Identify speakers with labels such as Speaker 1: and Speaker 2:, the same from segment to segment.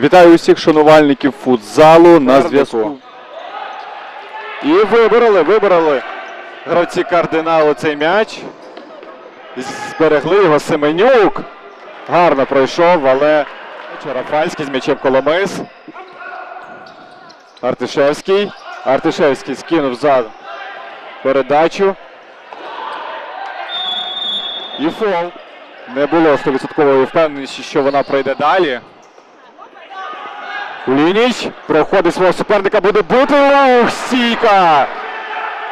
Speaker 1: Вітаю усіх шанувальників футзалу на зв'язку.
Speaker 2: І вибрали, вибрали гравці кардиналу цей м'яч. Зберегли його Семенюк. Гарно пройшов, але Рафальський з м'ячем Коломис. Артишевський. Артишевський скинув за передачу. І фол. Не було 100% впевненості, що вона пройде далі. Кулініч проходить свого суперника, буде бути. Ух, стійка!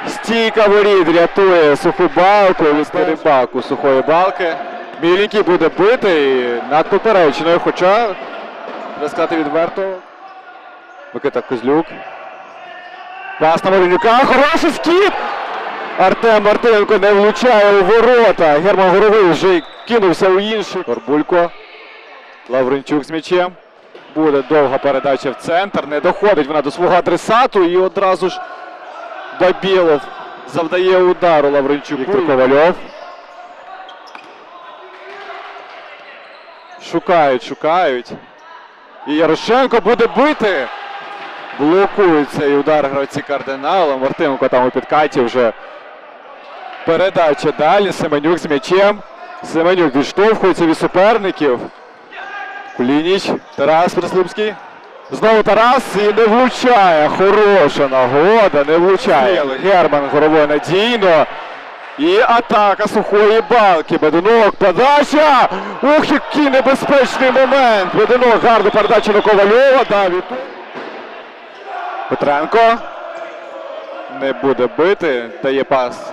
Speaker 2: Стійка воріт рятує суху балку від рибаку сухої балки. Міленький буде битий над поперечною, хоча, сказати відверто. Микита Козлюк. Пас на Моренюка. Хороший скіт! Артем Мартиненко не влучає у ворота. Герман Горовий вже кинувся у інший. Горбулько. Лавренчук з м'ячем. Буде довга передача в центр. Не доходить вона до свого адресату і одразу ж Бабілов завдає удару Лавренчуку. Віктор Ковальов. Шукають, шукають. І Ярошенко буде бити. Блокують цей удар гравці кардинала. Мартиненко там у підкаті вже. Передача далі. Семенюк з м'ячем. Семенюк відштовхується від суперників. Кулініч, Тарас Прислупський. Знову Тарас і не влучає. Хороша нагода, не влучає. Герман горовой надійно. І атака сухої балки. Бедунок, подача! Ух, який небезпечний момент! Бедунок, гарну передачу на Ковальова. Давід. Петренко. Не буде бити. Дає пас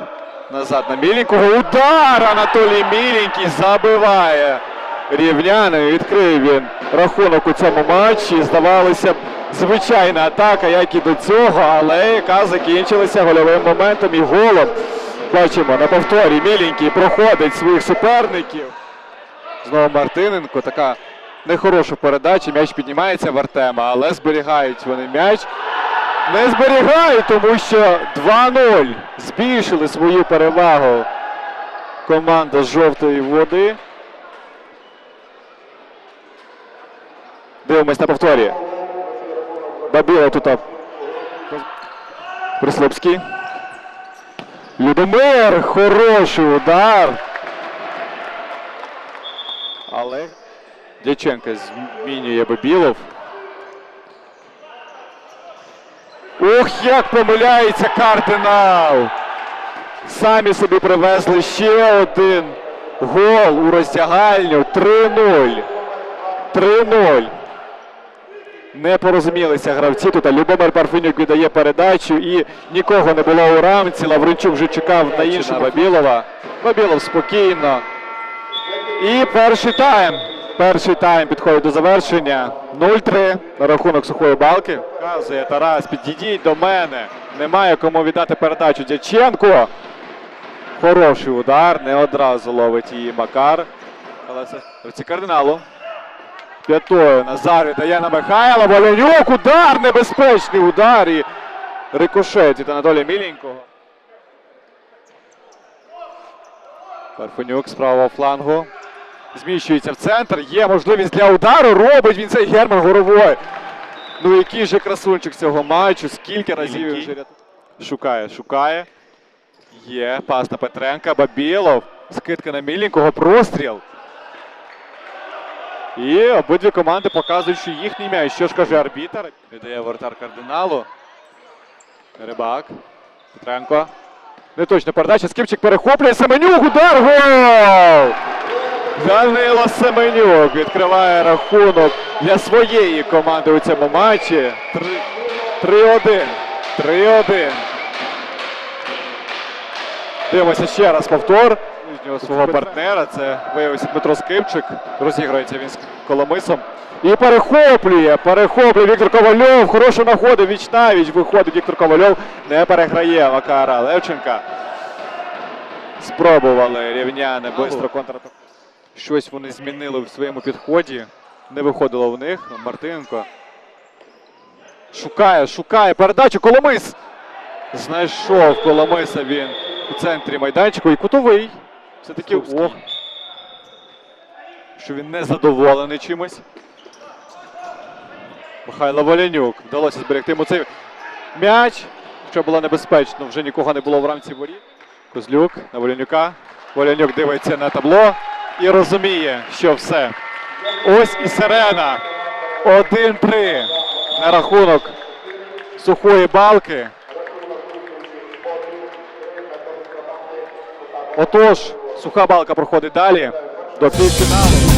Speaker 2: назад на Міленького. Удар! Анатолій Міленький забиває. Рівняни відкрив він рахунок у цьому матчі. Здавалося б, звичайна атака, як і до цього, але яка закінчилася гольовим моментом і голом. Бачимо на повторі Міленький проходить своїх суперників. Знову Мартиненко. Така нехороша передача. М'яч піднімається в Артема, але зберігають вони м'яч. Не зберігають, тому що 2-0 збільшили свою перевагу команда з жовтої води. Дивимось на повторі. Бабіла тут. а, Прислепський. Любомир. Хороший удар. Але Дяченко змінює Бабілов. Ох, як помиляється кардинал! Самі собі привезли ще один гол у роздягальню. 3-0. 3-0. Не порозумілися гравці. Тут Любомир Парфенюк віддає передачу і нікого не було у рамці. Лавренчук вже чекав на іншого Бабілова. Бабілов спокійно. І перший тайм. Перший тайм підходить до завершення. 0-3 на рахунок сухої балки. Казує Тарас, підійдіть до мене. Немає кому віддати передачу Дяченко. Хороший удар, не одразу ловить її Макар. Але це кардиналу. П'ятою Назар віддає на Михайла. Воленюк, удар, небезпечний удар. І рикошет від Анатолія Міленького. Парфенюк з правого флангу. Зміщується в центр. Є можливість для удару. Робить він цей Герман Горовой. Ну який же красунчик цього матчу. Скільки разів вже. Шукає, шукає. Є пас на Петренка. Бабілов. Скидка на Міленького. Простріл. І обидві команди показують, що їхній м'яч. Що ж каже арбітер? Віддає вратар кардиналу. Рибак. Петренко. Неточна передача. Скіпчик перехоплює. Семенюк. Удар. Гол! Данило Семенюк відкриває рахунок для своєї команди у цьому матчі. 3-1. 3-1. Дивимося ще раз повтор. Нижнього свого партнера. Це виявився Дмитро Скипчик. Розіграється він з Коломисом. І перехоплює, перехоплює Віктор Ковальов. Хороша нагода. Віч навіч виходить Віктор Ковальов. Не переграє Макара Левченка. Спробували рівняни швидко контратаку. Щось вони змінили в своєму підході. Не виходило в них. Мартиненко. Шукає, шукає передачу. Коломис. Знайшов Коломиса він у центрі майданчику. І кутовий. Все-таки ох. Що він не задоволений чимось. Михайло Волянюк. Вдалося зберегти йому цей м'яч, що було небезпечно. Вже нікого не було в рамці воріт. Козлюк на Волянюка. Волянюк дивиться на табло і розуміє, що все. Ось і сирена. 1-3 на рахунок сухої балки. Отож, суха балка проходить далі до півфіналу.